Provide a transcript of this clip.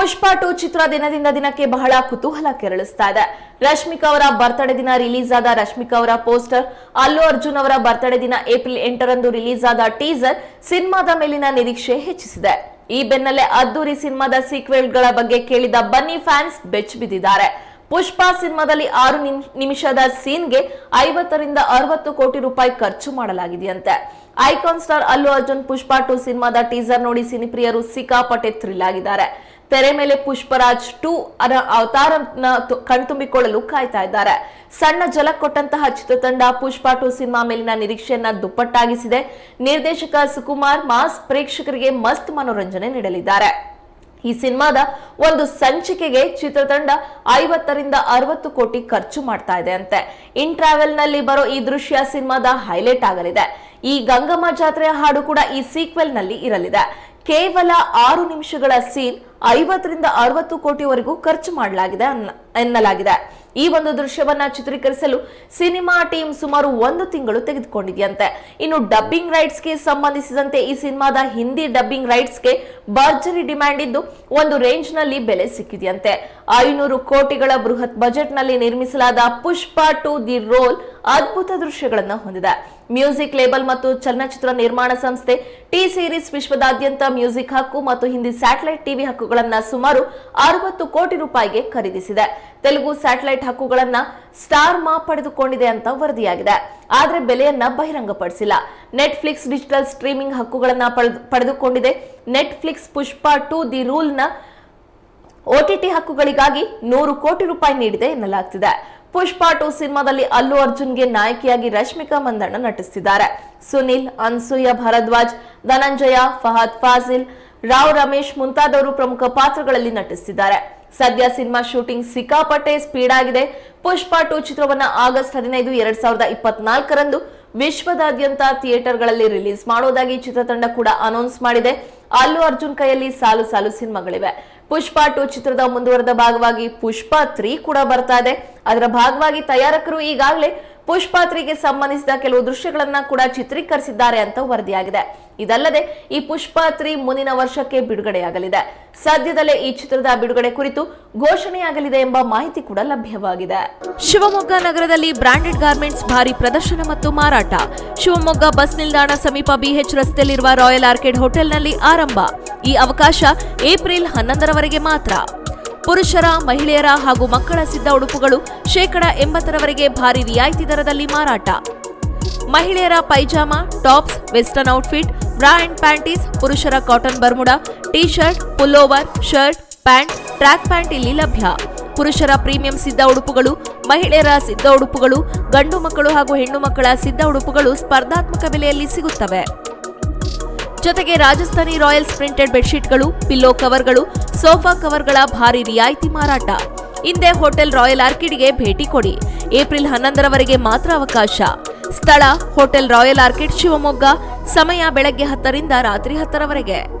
ಪುಷ್ಪ to ಚಿತ್ರ ದಿನದಿಂದ ದಿನಕ್ಕೆ ಬಹಳ ಕುತೂಹಲ ಕೆರಳಿಸ್ತಾ ಇದೆ. ರಶ್ಮಿಕಾ ಅವರ ಬರ್ತ್ಡೇ ದಿನ ರಿಲೀಸ್ ಆದ ರಶ್ಮಿಕಾ ಅವರ ಪೋಸ್ಟರ್, ಅಲ್ಲು ಅರ್ಜುನ್ ಅವರ ಬರ್ತ್ಡೇ ದಿನ ಏಪ್ರಿಲ್ ಎಂಟರಂದು ರಿಲೀಸ್ ಆದ ಟೀಸರ್ ಸಿನಿಮಾದ ಮೇಲಿನ ನಿರೀಕ್ಷೆ ಹೆಚ್ಚಿಸಿದೆ. ಈ ಬೆನ್ನಲ್ಲೇ ಅದ್ದೂರಿ ಸಿನಿಮಾದ ಸೀಕ್ವೆಲ್ಗಳ ಬಗ್ಗೆ ಕೇಳಿದ ಬನ್ನಿ ಫ್ಯಾನ್ಸ್ ಬೆಚ್ಚ ಬಿದ್ದಿದ್ದಾರೆ. ಪುಷ್ಪ ಸಿನಿಮಾದಲ್ಲಿ ಆರು ನಿಮ್- ನಿಮಿಷದ ಸೀನ್ಗೆ ಐವತ್ತರಿಂದ ಅರವತ್ತು ಕೋಟಿ ರೂಪಾಯಿ ಖರ್ಚು ಮಾಡಲಾಗಿದೆಯಂತೆ. Icon star Allu Arjun Pushpa two ಸಿನಿಮಾದ ಟೀಸರ್ ನೋಡಿ ಸಿನಿಪ್ರಿಯರು ಸಿಕ್ಕಾಪಟ್ಟೆ ಥ್ರಿಲ್ ಆಗಿದ್ದಾರೆ. ತೆರೆ ಮೇಲೆ ಪುಷ್ಪರಾಜ್ ಟು ಅರ ಅವತಾರನ ಕಣ್ತುಂಬಿಕೊಳ್ಳಲು ಕಾಯ್ತಾ ಇದ್ದಾರೆ. ಸಣ್ಣ ಜಲ ಕೊಟ್ಟಂತಹ ಚಿತ್ರತಂಡ ಪುಷ್ಪ ಟು ಸಿನಿಮಾ ಮೇಲಿನ ನಿರೀಕ್ಷೆಯನ್ನ ದುಪ್ಪಟ್ಟಾಗಿಸಿದೆ. ನಿರ್ದೇಶಕ ಸುಕುಮಾರ್, ಮಾಸ್ ಪ್ರೇಕ್ಷಕರಿಗೆ ಮಸ್ತ್ ಮನೋರಂಜನೆ ನೀಡಲಿದ್ದಾರೆ. ಈ ಸಿನಿಮಾದ ಒಂದು ಸಂಚಿಕೆಗೆ ಚಿತ್ರತಂಡ ಐವತ್ತರಿಂದ ಅರವತ್ತು ಕೋಟಿ ಖರ್ಚು ಮಾಡ್ತಾ ಇದೆ ಅಂತೆ. ಇನ್ ಟ್ರಾವೆಲ್ನಲ್ಲಿ ಬರೋ ಈ ದೃಶ್ಯ ಸಿನಿಮಾದ ಹೈಲೈಟ್ ಆಗಲಿದೆ. ಈ ಗಂಗಮ್ಮ ಜಾತ್ರೆಯ ಹಾಡು ಕೂಡ ಈ ಸೀಕ್ವೆಲ್ನಲ್ಲಿ ಇರಲಿದೆ. ಕೇವಲ ಆರು ನಿಮಿಷಗಳ ಸೀನ್ ಐವತ್ತರಿಂದ ಅರವತ್ತು ಕೋಟಿವರೆಗೂ ಖರ್ಚು ಮಾಡಲಾಗಿದೆ ಎನ್ನಲಾಗಿದೆ. ಈ ಒಂದು ದೃಶ್ಯವನ್ನ ಚಿತ್ರೀಕರಿಸಲು ಸಿನಿಮಾ ಟೀಮ್ ಸುಮಾರು ಒಂದು ತಿಂಗಳು ತೆಗೆದುಕೊಂಡಿದೆಯಂತೆ. ಇನ್ನು ಡಬ್ಬಿಂಗ್ ರೈಟ್ಸ್ಗೆ ಸಂಬಂಧಿಸಿದಂತೆ ಈ ಸಿನಿಮಾದ ಹಿಂದಿ ಡಬ್ಬಿಂಗ್ ರೈಟ್ಸ್ಗೆ ಭರ್ಜರಿ ಡಿಮ್ಯಾಂಡ್ ಇದ್ದು, ಒಂದು ರೇಂಜ್ನಲ್ಲಿ ಬೆಲೆ ಸಿಕ್ಕಿದೆಯಂತೆ. ಐನೂರು ಕೋಟಿಗಳ ಬೃಹತ್ ಬಜೆಟ್ನಲ್ಲಿ ನಿರ್ಮಿಸಲಾದ ಪುಷ್ಪ ಟು ದಿ ರೋಲ್ ಅದ್ಭುತ ದೃಶ್ಯಗಳನ್ನು ಹೊಂದಿದೆ. ಮ್ಯೂಸಿಕ್ ಲೇಬಲ್ ಮತ್ತು ಚಲನಚಿತ್ರ ನಿರ್ಮಾಣ ಸಂಸ್ಥೆ ಟಿ ಸೀರೀಸ್ ವಿಶ್ವದಾದ್ಯಂತ ಮ್ಯೂಸಿಕ್ ಹಕ್ಕು ಮತ್ತು ಹಿಂದಿ ಸ್ಯಾಟಲೈಟ್ ಟಿವಿ ಹಕ್ಕುಗಳನ್ನ ಸುಮಾರು ಅರವತ್ತು ಕೋಟಿ ರೂಪಾಯಿಗೆ ಖರೀದಿಸಿದೆ. ತೆಲುಗು ಸ್ಯಾಟಲೈಟ್ ಹಕ್ಕುಗಳನ್ನ ಸ್ಟಾರ್ ಮಾ ಪಡೆದುಕೊಂಡಿದೆ ಅಂತ ವರದಿಯಾಗಿದೆ. ಆದರೆ ಬೆಲೆಯನ್ನ ಬಹಿರಂಗಪಡಿಸಿಲ್ಲ. ನೆಟ್ಫ್ಲಿಕ್ಸ್ ಡಿಜಿಟಲ್ ಸ್ಟ್ರೀಮಿಂಗ್ ಹಕ್ಕುಗಳನ್ನ ಪಡೆದು- ಪಡೆದುಕೊಂಡಿದೆ. ನೆಟ್ಫ್ಲಿಕ್ಸ್ ಪುಷ್ಪ ಟು ದಿ ರೂಲ್ನ ಒಟಿಟಿ ಹಕ್ಕುಗಳಿಗಾಗಿ ನೂರು ಕೋಟಿ ರೂಪಾಯಿ ನೀಡಿದೆ ಎನ್ನಲಾಗ್ತಿದೆ. ಪುಷ್ಪ ಟು ಸಿನಿಮಾದಲ್ಲಿ ಅಲ್ಲು ಅರ್ಜುನ್ಗೆ ನಾಯಕಿಯಾಗಿ ರಶ್ಮಿಕಾ ಮಂದಣ್ಣ ನಟಿಸುತ್ತಿದ್ದಾರೆ ಸುನಿಲ್, ಅನ್ಸೂಯ ಭರದ್ವಾಜ್, ಧನಂಜಯ, ಫಹದ್ ಫಾಜಿಲ್ ರಾವ್ ರಮೇಶ್ ಮುಂತಾದವರು ಪ್ರಮುಖ ಪಾತ್ರಗಳಲ್ಲಿ ನಟಿಸಿದ್ದಾರೆ. ಸದ್ಯ ಸಿನಿಮಾ ಶೂಟಿಂಗ್ ಸಿಕ್ಕಾಪಟ್ಟೆ ಸ್ಪೀಡ್ ಆಗಿದೆ. ಪುಷ್ಪ ಟು ಚಿತ್ರವನ್ನ ಆಗಸ್ಟ್ ಹದಿನೈದು, ಎರಡ್ ಸಾವಿರದ ಇಪ್ಪತ್ನಾಲ್ಕರಂದು ವಿಶ್ವದಾದ್ಯಂತ ಥಿಯೇಟರ್ಗಳಲ್ಲಿ ರಿಲೀಸ್ ಮಾಡೋದಾಗಿ ಚಿತ್ರತಂಡ ಕೂಡ ಅನೌನ್ಸ್ ಮಾಡಿದೆ. ಅಲ್ಲು ಅರ್ಜುನ್ ಕೈಯಲ್ಲಿ ಸಾಲು ಸಾಲು ಸಿನಿಮಾಗಳಿವೆ. ಪುಷ್ಪ ಟು ಚಿತ್ರದ ಮುಂದುವರೆದ ಭಾಗವಾಗಿ ಪುಷ್ಪ ತ್ರೀ ಕೂಡ ಬರ್ತಾ ಇದೆ. ಅದರ ಭಾಗವಾಗಿ ತಯಾರಕರು ಈಗಾಗಲೇ ಪುಷ್ಪ ತ್ರೀಗೆ ಸಂಬಂಧಿಸಿದ ಕೆಲವು ದೃಶ್ಯಗಳನ್ನ ಕೂಡ ಚಿತ್ರೀಕರಿಸಿದ್ದಾರೆ ಅಂತ ವರದಿಯಾಗಿದೆ. ಇದಲ್ಲದೆ ಈ ಪುಷ್ಪಾತ್ರಿ ತ್ರೀ ಮುಂದಿನ ವರ್ಷಕ್ಕೆ ಬಿಡುಗಡೆಯಾಗಲಿದೆ. ಸದ್ಯದಲ್ಲೇ ಈ ಚಿತ್ರದ ಬಿಡುಗಡೆ ಕುರಿತು ಘೋಷಣೆಯಾಗಲಿದೆ ಎಂಬ ಮಾಹಿತಿ ಕೂಡ ಲಭ್ಯವಾಗಿದೆ. ಶಿವಮೊಗ್ಗ ನಗರದಲ್ಲಿ ಬ್ರಾಂಡೆಡ್ ಗಾರ್ಮೆಂಟ್ಸ್ ಭಾರಿ ಪ್ರದರ್ಶನ ಮತ್ತು ಮಾರಾಟ. ಶಿವಮೊಗ್ಗ ಬಸ್ ನಿಲ್ದಾಣ ಸಮೀಪ ಬಿಎಚ್ ರಸ್ತೆಯಲ್ಲಿರುವ ರಾಯಲ್ ಆರ್ಕಿಡ್ ಹೋಟೆಲ್ನಲ್ಲಿ ಆರಂಭ. ಈ ಅವಕಾಶ ಏಪ್ರಿಲ್ ಹನ್ನೊಂದರವರೆಗೆ ಮಾತ್ರ. ಪುರುಷರ, ಮಹಿಳೆಯರ ಹಾಗೂ ಮಕ್ಕಳ ಸಿದ್ಧ ಉಡುಪುಗಳು ಶೇಕಡ ಎಂಬತ್ತರವರೆಗೆ ಭಾರಿ ರಿಯಾಯಿತಿ ದರದಲ್ಲಿ ಮಾರಾಟ. ಮಹಿಳೆಯರ pyjama, tops, western outfit, bra and panties, ಪುರುಷರ cotton bermuda T shirt pullover, shirt, pant, track pant ಇಲ್ಲಿ ಲಭ್ಯ. ಪುರುಷರ ಪ್ರೀಮಿಯಂ ಸಿದ್ಧ ಉಡುಪುಗಳು, ಮಹಿಳೆಯರ ಸಿದ್ಧ ಉಡುಪುಗಳು, ಗಂಡು ಮಕ್ಕಳು ಹಾಗೂ ಹೆಣ್ಣು ಮಕ್ಕಳ ಸಿದ್ಧ ಉಡುಪುಗಳು ಸ್ಪರ್ಧಾತ್ಮಕ ಬೆಲೆಯಲ್ಲಿ ಸಿಗುತ್ತವೆ. ಜೊತೆಗೆ ರಾಜಸ್ಥಾನಿ ರಾಯಲ್ಸ್ ಪ್ರಿಂಟೆಡ್ ಬೆಡ್ಶೀಟ್ಗಳು, ಪಿಲ್ಲೋ ಕವರ್ಗಳು, ಸೋಫಾ ಕವರ್ಗಳ ಭಾರಿ ರಿಯಾಯಿತಿ ಮಾರಾಟ. ಹಿಂದೆ ಹೋಟೆಲ್ ರಾಯಲ್ ಆರ್ಕಿಡ್ಗೆ ಭೇಟಿ ಕೊಡಿ. ಏಪ್ರಿಲ್ ಹನ್ನೊಂದರವರೆಗೆ ಮಾತ್ರ ಅವಕಾಶ. ಸ್ಥಳ, ಹೋಟೆಲ್ ರಾಯಲ್ ಆರ್ಕಿಡ್ ಶಿವಮೊಗ್ಗ, ಸಮಯ ಬೆಳಗ್ಗೆ ಹತ್ತರಿಂದ ರಾತ್ರಿ ಹತ್ತರವರೆಗೆ.